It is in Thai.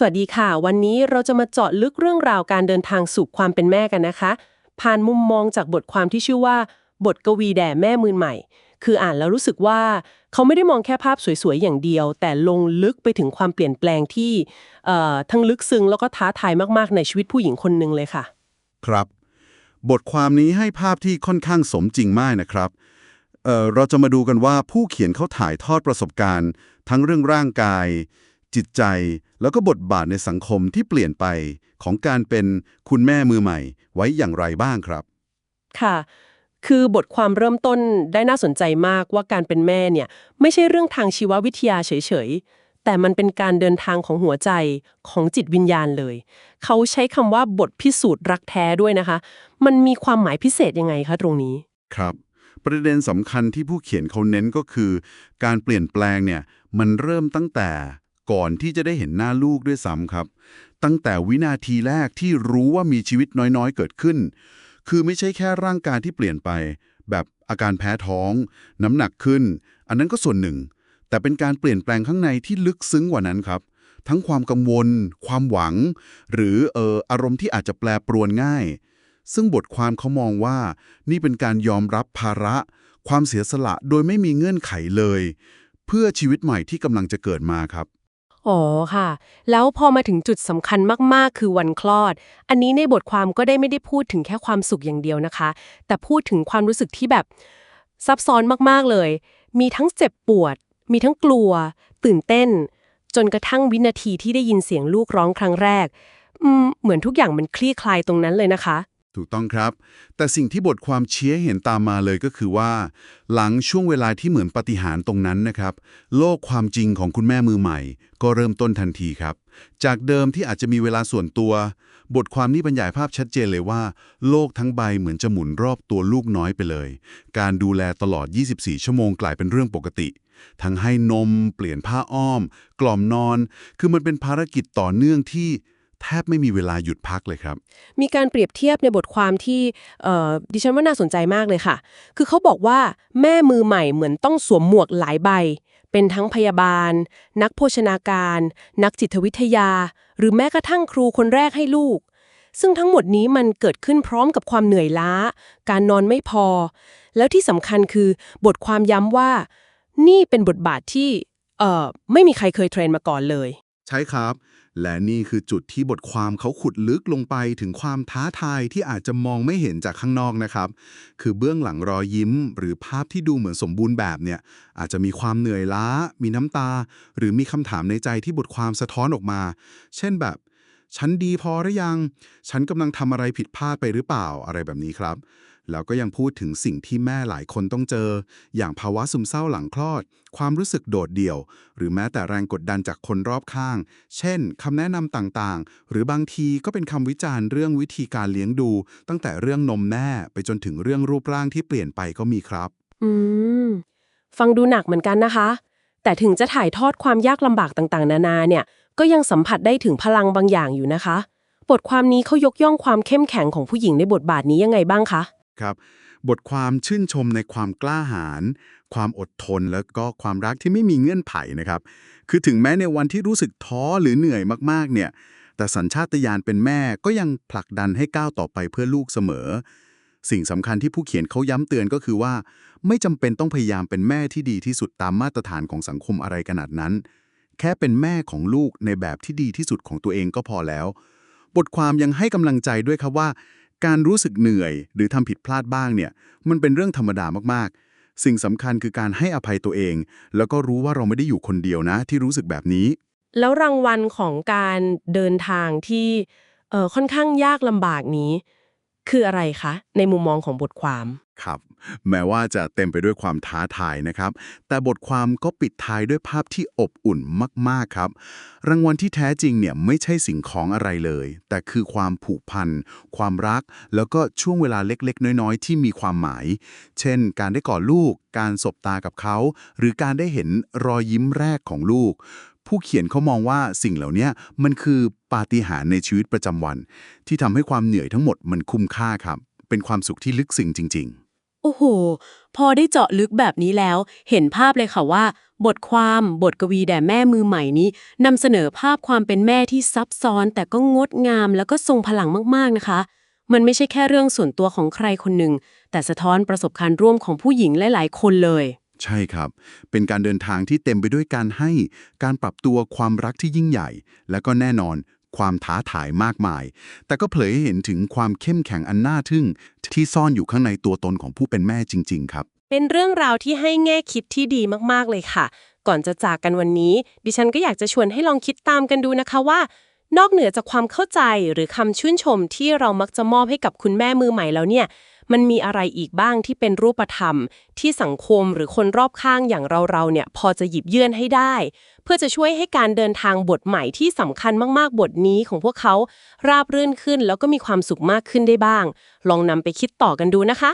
สวัสดีค่ะ วันนี้เราจะมาเจาะลึกเรื่องราวการเดินทางสู่ความเป็นแม่กันนะคะ ผ่านมุมมองจากบทความที่ชื่อว่า บทกวีแด่แม่มือใหม่ คืออ่านแล้วรู้สึกว่า เขาไม่ได้มองแค่ภาพสวยๆ อย่างเดียว แต่ลงลึกไปถึงความเปลี่ยนแปลงที่ทั้งลึกซึ้งแล้วก็ท้าทายมากๆในชีวิตผู้หญิงคนหนึ่งเลยค่ะ ครับ บทความนี้ให้ภาพที่ค่อนข้างสมจริงมากนะครับเเราจะมาดูกันว่าผู้เขียนเขาถ่ายทอดประสบการณ์ ทั้งเรื่องร่างกาย จิตใจ แล้วก็บทบาทในสังคมที่เปลี่ยนไปของการเป็นคุณแม่มือใหม่ ไว้อย่างไรบ้างครับ ค่ะ คือบทความเริ่มต้นได้น่าสนใจมากว่าการเป็นแม่เนี่ย ไม่ใช่เรื่องทางชีววิทยาเฉยๆ แต่มันเป็นการเดินทางของหัวใจของจิตวิญญาณเลย เขาใช้คำว่าบทพิสูจน์รักแท้ด้วยนะคะ มันมีความหมายพิเศษยังไงคะตรงนี้ ครับประเด็นสำคัญที่ผู้เขียนเขาเน้นก็คือ การเปลี่ยนแปลงเนี่ยมันเริ่มตั้งแต่ ก่อนที่จะได้เห็นหน้าลูกด้วยซ้ำครับ ตั้งแต่วินาทีแรกที่รู้ว่ามีชีวิตน้อยๆ เกิดขึ้น คือไม่ใช่แค่ร่างกายที่เปลี่ยนไป แบบอาการแพ้ท้อง น้ำหนักขึ้น อันนั้นก็ส่วนหนึ่ง แต่เป็นการเปลี่ยนแปลงข้างในที่ลึกซึ้งกว่านั้นครับ ทั้งความกังวล ความหวัง หรือเอออารมณ์ที่อาจจะแปรปรวนง่าย ซึ่งบทความเขามองว่า นี่เป็นการยอมรับภาระ ความเสียสละโดยไม่มีเงื่อนไขเลย เพื่อชีวิตใหม่ที่กำลังจะเกิดมาครับ อ๋อค่ะ แล้วพอมาถึงจุดสำคัญมากๆ คือวันคลอด อันนี้ในบทความก็ได้ไม่ได้พูดถึงแค่ความสุขอย่างเดียวนะคะ แต่พูดถึงความรู้สึกที่แบบซับซ้อนมากๆเลย มีทั้งเจ็บปวด มีทั้งกลัว ตื่นเต้น จนกระทั่งวินาทีที่ได้ยินเสียงลูกร้องครั้งแรก อืม เหมือนทุกอย่างมันคลี่คลายตรงนั้นเลยนะคะ ถูกต้องครับ แต่สิ่งที่บทความเชี้ให้เห็นตามมาเลยก็คือว่า หลังช่วงเวลาที่เหมือนปฏิหารตรงนั้นนะครับ โลกความจริงของคุณแม่มือใหม่ ก็เริ่มต้นทันทีครับ จากเดิมที่อาจจะมีเวลาส่วนตัว บทความนี้บรรยายภาพชัดเจนเลยว่า โลกทั้งใบเหมือนจะหมุนรอบตัวลูกน้อยไปเลย การดูแลตลอด 24 ชั่วโมงกลายเป็นเรื่องปกติ ทั้งให้นม เปลี่ยนผ้าอ้อม กล่อมนอน คือมันเป็นภารกิจต่อเนื่องที่ แทบไม่มีเวลาหยุดพักเลยครับ มีการเปรียบเทียบในบทความที่ดิฉันว่าน่าสนใจมากเลยค่ะ คือเขาบอกว่าแม่มือใหม่เหมือนต้องสวมหมวกหลายใบ เป็นทั้งพยาบาล นักโภชนาการ นักจิตวิทยา หรือแม้กระทั่งครูคนแรกให้ลูก ซึ่งทั้งหมดนี้มันเกิดขึ้นพร้อมกับความเหนื่อยล้า การนอนไม่พอ แล้วที่สำคัญคือบทความย้ำว่า นี่เป็นบทบาทที่ไม่มีใครเคยเทรนมาก่อนเลย ใช่ครับ และนี่คือจุดที่บทความเขาขุดลึกลงไปถึงความท้าทายที่อาจจะมองไม่เห็นจากข้างนอกนะครับ คือเบื้องหลังรอยยิ้ม หรือภาพที่ดูเหมือนสมบูรณ์แบบเนี่ย อาจจะมีความเหนื่อยล้า มีน้ำตา หรือมีคำถามในใจที่บทความสะท้อนออกมา เช่นแบบ ฉันดีพอหรือยัง ฉันกำลังทำอะไรผิดพลาดไปหรือเปล่าอะไรแบบนี้ครับ แล้วก็ยังพูดถึงสิ่งที่แม่หลายคนต้องเจอ อย่างภาวะซึมเศร้าหลังคลอด ความรู้สึกโดดเดี่ยว หรือแม้แต่แรงกดดันจากคนรอบข้าง เช่นคำแนะนำต่างๆ หรือบางทีก็เป็นคำวิจารณ์เรื่องวิธีการเลี้ยงดู ตั้งแต่เรื่องนมแม่ไปจนถึงเรื่องรูปร่างที่เปลี่ยนไปก็มีครับ อืม ฟังดูหนักเหมือนกันนะคะ แต่ถึงจะถ่ายทอดความยากลำบากต่างๆ นานาเนี่ย ก็ยังสัมผัสได้ถึงพลังบางอย่างอยู่นะคะ บทความนี้เขายกย่องความเข้มแข็งของผู้หญิงในบทบาทนี้ยังไงบ้างคะ ครับ บทความชื่นชมในความกล้าหาญ ความอดทน แล้วก็ความรักที่ไม่มีเงื่อนไขนะครับ คือถึงแม้ในวันที่รู้สึกท้อหรือเหนื่อยมากๆ เนี่ย แต่สัญชาตญาณเป็นแม่ก็ยังผลักดันให้ก้าวต่อไปเพื่อลูกเสมอ สิ่งสำคัญที่ผู้เขียนเขาย้ำเตือนก็คือว่า ไม่จำเป็นต้องพยายามเป็นแม่ที่ดีที่สุดตามมาตรฐานของสังคมอะไรขนาดนั้น แค่เป็นแม่ของลูกในแบบที่ดีที่สุดของตัวเองก็พอแล้ว บทความยังให้กำลังใจด้วยครับว่า การรู้สึกเหนื่อยหรือทำผิดพลาดบ้างเนี่ยมันเป็นเรื่องธรรมดามากๆ สิ่งสำคัญคือการให้อภัยตัวเอง แล้วก็รู้ว่าเราไม่ได้อยู่คนเดียวนะ ที่รู้สึกแบบนี้ แล้วรางวัลของการเดินทางที่เอ่อค่อนข้างยากลำบากนี้ คืออะไรคะ ในมุมมองของบทความ ครับ แม้ว่าจะเต็มไปด้วยความท้าทายนะครับ แต่บทความก็ปิดท้ายด้วยภาพที่อบอุ่นมาก ๆ ครับ รางวัลที่แท้จริงเนี่ยไม่ใช่สิ่งของอะไรเลย แต่คือความผูกพัน ความรัก แล้วก็ช่วงเวลาเล็ก ๆ น้อย ๆ ที่มีความหมาย เช่น การได้กอดลูก การสบตากับเขา หรือการได้เห็นรอยยิ้มแรกของลูก ผู้เขียนเขามองว่าสิ่งเหล่านี้มันคือปาฏิหาริย์ในชีวิตประจำวัน ที่ทำให้ความเหนื่อยทั้งหมดมันคุ้มค่าครับ เป็นความสุขที่ลึกซึ้งจริง ๆ โอ้โห พอได้เจาะลึกแบบนี้แล้ว เห็นภาพเลยค่ะว่า บทความบทกวีแด่แม่มือใหม่นี้นำเสนอภาพความเป็นแม่ที่ซับซ้อน แต่ก็งดงามแล้วก็ทรงพลังมากๆนะคะมันไม่ใช่แค่เรื่องส่วนตัวของใครคนหนึ่ง แต่สะท้อนประสบการณ์ร่วมของผู้หญิงหลาย ๆ คนเลย ใช่ครับ เป็นการเดินทางที่เต็มไปด้วยการให้การปรับตัวความรักที่ยิ่งใหญ่ และก็แน่นอนความท้าทายมากมาย แต่ก็เผยให้เห็นถึงความเข้มแข็งอันน่าทึ่ง ที่ซ่อนอยู่ข้างในตัวตนของผู้เป็นแม่จริง ๆ ครับ เป็นเรื่องราวที่ให้แง่คิดที่ดีมากๆเลยค่ะ ก่อนจะจากกันวันนี้ ดิฉันก็อยากจะชวนให้ลองคิดตามกันดูนะคะว่า นอกเหนือจากความเข้าใจหรือคำชื่นชมที่เรามักจะมอบให้กับคุณแม่มือใหม่แล้วเนี่ย มันมีอะไรอีกบ้างที่เป็นรูปธรรม ที่สังคมหรือคนรอบข้างอย่างเราๆเนี่ยพอจะหยิบยื่นให้ได้ เพื่อจะช่วยให้การเดินทางบทใหม่ที่สำคัญมากๆบทนี้ของพวกเขาราบรื่นขึ้นแล้วก็มีความสุขมากขึ้นได้บ้าง ลองนำไปคิดต่อกันดูนะคะ